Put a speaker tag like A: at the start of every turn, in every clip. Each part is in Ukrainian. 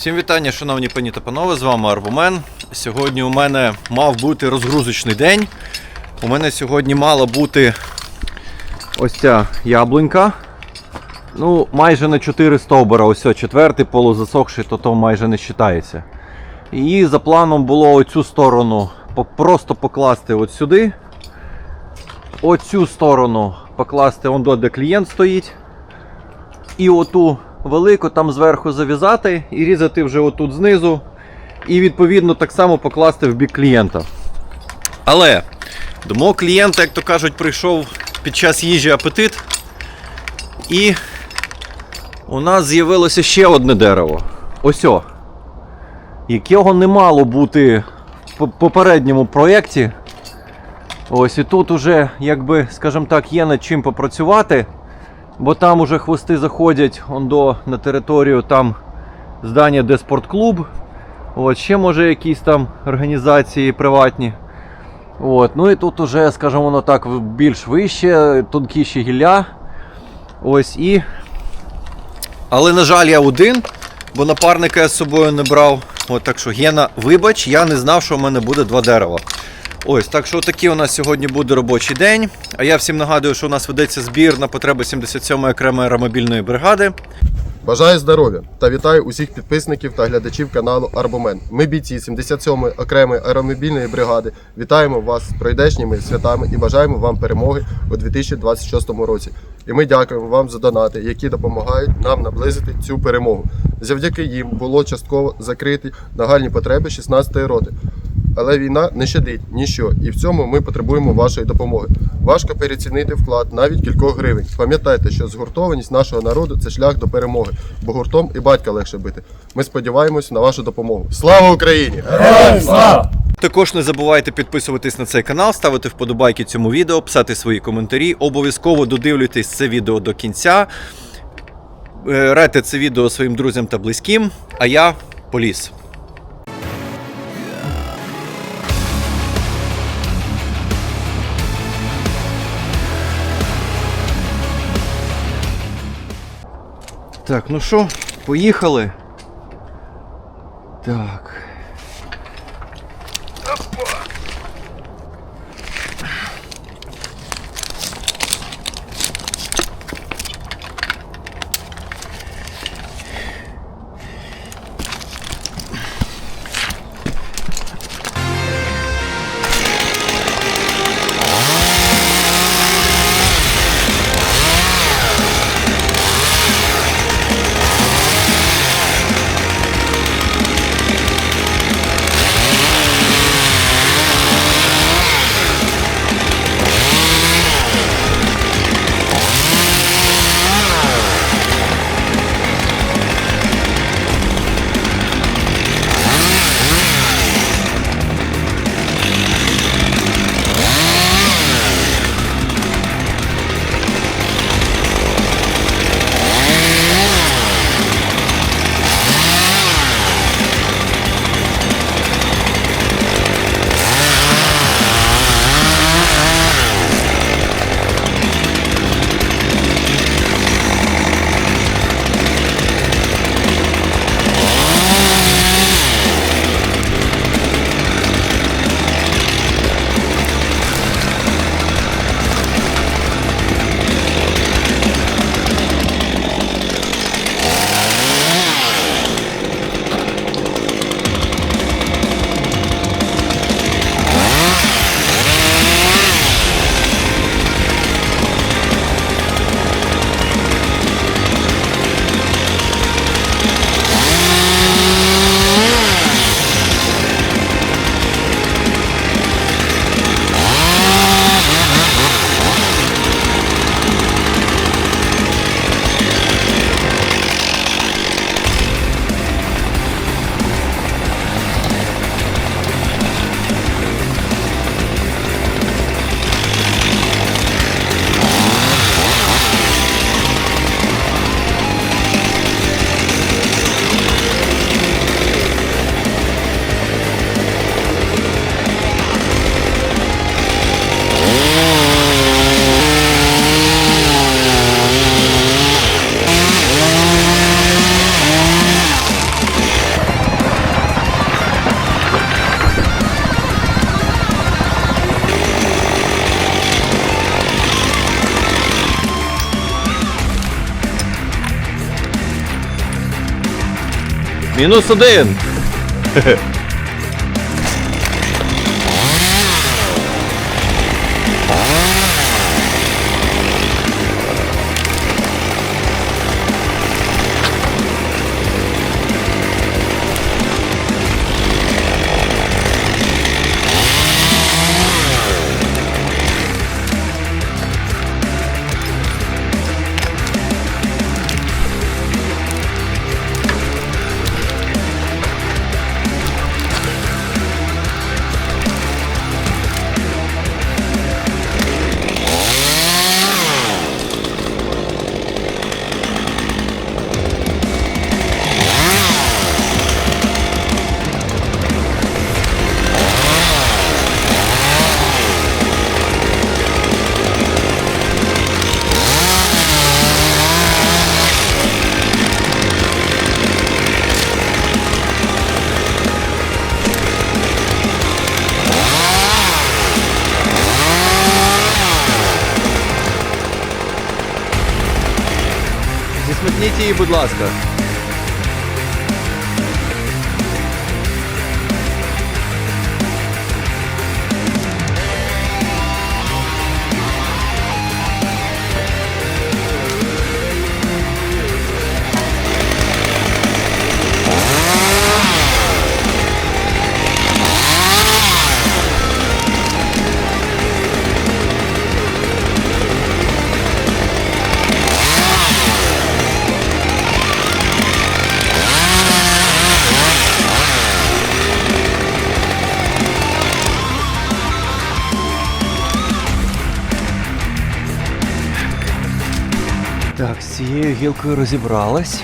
A: Всім вітання, шановні пані та панове, з вами Арбумен. Сьогодні у мене мав бути розгрузочний день. У мене сьогодні мала бути ось ця яблунька. Ну, майже на 4 стовбура, ось четвертий полузасохший, то то майже не вважається. І за планом було оцю сторону просто покласти от сюди. Оцю сторону покласти он де клієнт стоїть. І оту велику там зверху зав'язати і різати вже отут знизу. І відповідно так само покласти в бік клієнта. Але до мого клієнта, як то кажуть, прийшов під час їжі апетит. І у нас з'явилося ще одне дерево. Ось о. Якого не мало бути в попередньому проєкті. Ось і тут уже, якби, скажімо так, є над чим попрацювати. Бо там уже хвости заходять он до, на територію там здання, де спортклуб. От, ще може якісь там організації приватні. От, ну і тут уже, скажімо так, більш вище, тонкіші гілля. Ось і. Але, на жаль, я один, бо напарника я з собою не брав. От так що, Гена, вибач, я не знав, що в мене буде два дерева. Ось, так що такий у нас сьогодні буде робочий день. А я всім нагадую, що у нас ведеться збір на потреби 77-ї окремої аеромобільної бригади.
B: Бажаю здоров'я та вітаю усіх підписників та глядачів каналу Арбумен. Ми бійці 77-ї окремої аеромобільної бригади. Вітаємо вас з пройдешніми святами і бажаємо вам перемоги у 2026 році. І ми дякуємо вам за донати, які допомагають нам наблизити цю перемогу. Завдяки їм було частково закриті нагальні потреби 16-ї роти. Але війна не щадить ніщо, і в цьому ми потребуємо вашої допомоги. Важко перецінити вклад навіть кількох гривень. Пам'ятайте, що згуртованість нашого народу це шлях до перемоги, бо гуртом і батька легше бити. Ми сподіваємось на вашу допомогу. Слава Україні!
A: Також не забувайте підписуватись на цей канал, ставити вподобайки цьому відео, писати свої коментарі. Обов'язково додивлюйтесь це відео до кінця. Е, Радьте це відео своїм друзям та близьким. А я поліз. Так, ну що, поїхали. Так. Мінус один. її, будь ласка. Гілкою розібралась.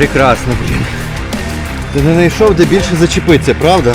A: Прекрасно, блін. Ти не знайшов, де більше зачепитися, правда?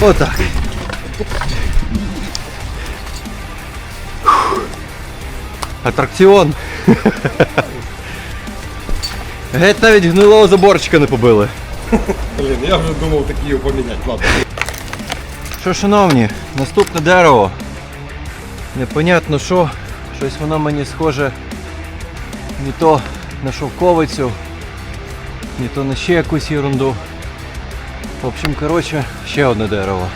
A: Отак. Атракціон. Геть навіть гнилого заборчика не побили.
C: Блін, я вже думав такі його поміняти. Ладно.
A: Що, шановні, наступне дерево. Непонятно що. Щось воно мені схоже не то на шовковицю, не то на ще якусь ерунду. В общем, коротше, ще одне дерево.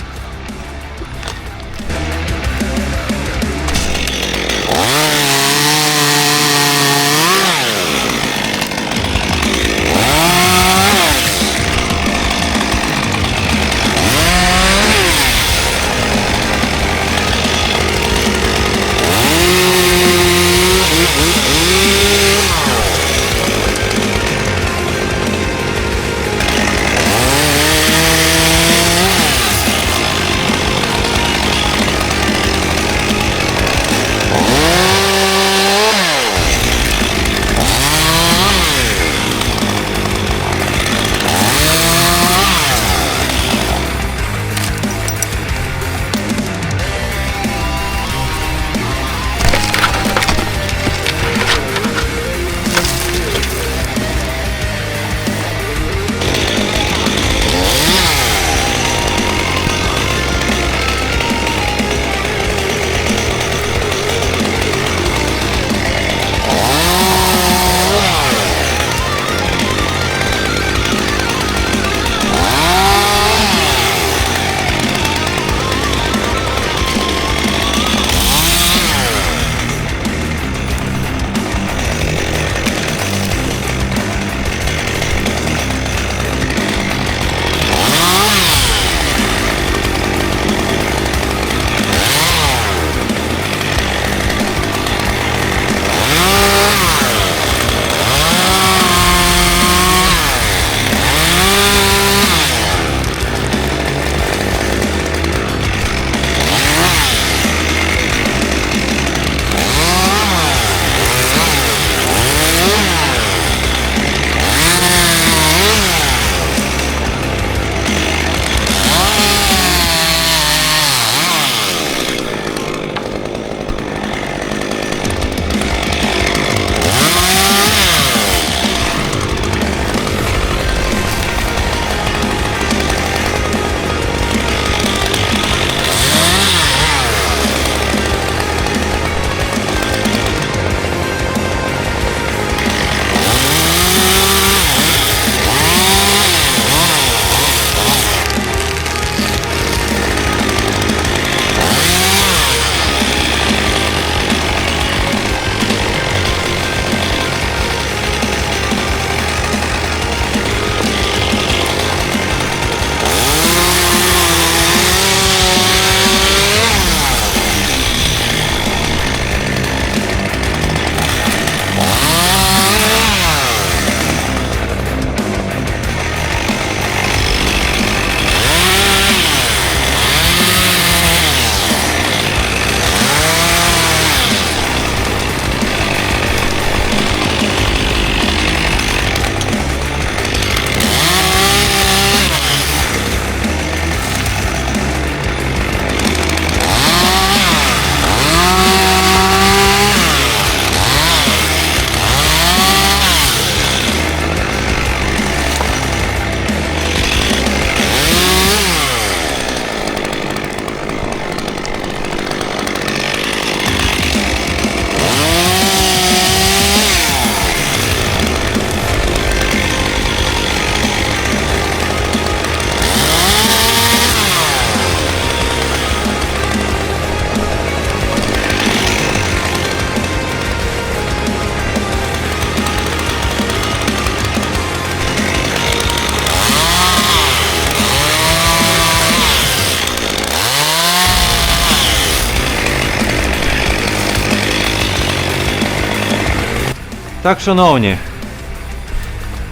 A: Так, шановні,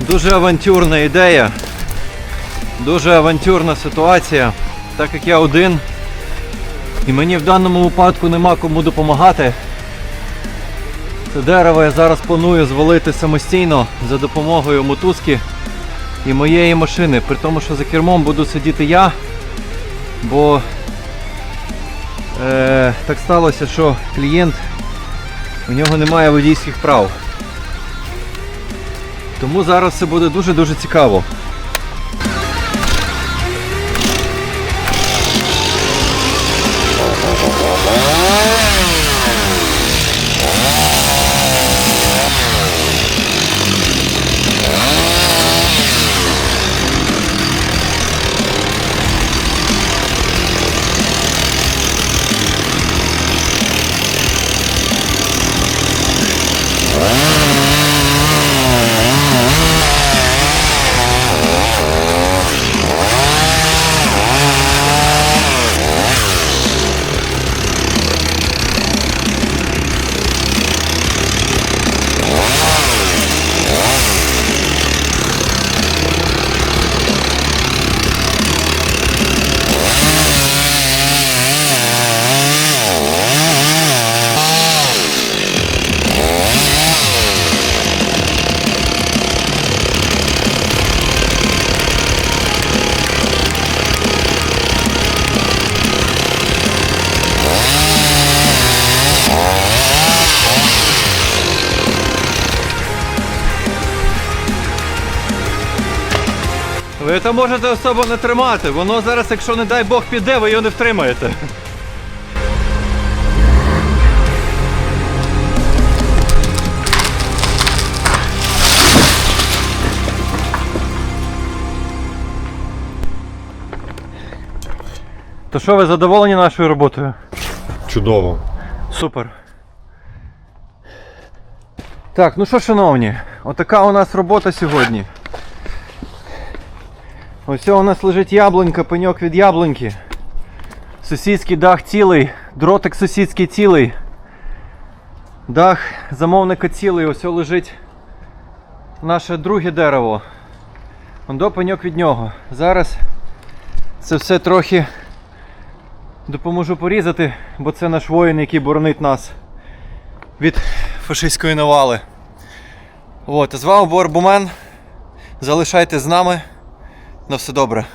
A: дуже авантюрна ідея, дуже авантюрна ситуація, так як я один, і мені в даному випадку нема кому допомагати. Це дерево я зараз планую звалити самостійно за допомогою мотузки і моєї машини, при тому, що за кермом буду сидіти я, бо е, так сталося, що клієнт у нього немає водійських прав. Тому зараз це буде дуже-дуже цікаво. Ви це можете особо не тримати, воно зараз, якщо не дай Бог піде, ви його не втримаєте. То що, ви задоволені нашою роботою?
C: Чудово.
A: Супер. Так, ну що, шановні, отака у нас робота сьогодні. Ось у нас лежить яблунька, пеньок від яблуньки. Сусідський дах цілий, дротик сусідський цілий. Дах замовника цілий, ось лежить наше друге дерево. Ондо пеньок від нього. Зараз це все трохи допоможу порізати, бо це наш воїн, який боронить нас від фашистської навали. От, з вами був Арбумен. Залишайтесь з нами. На все добре.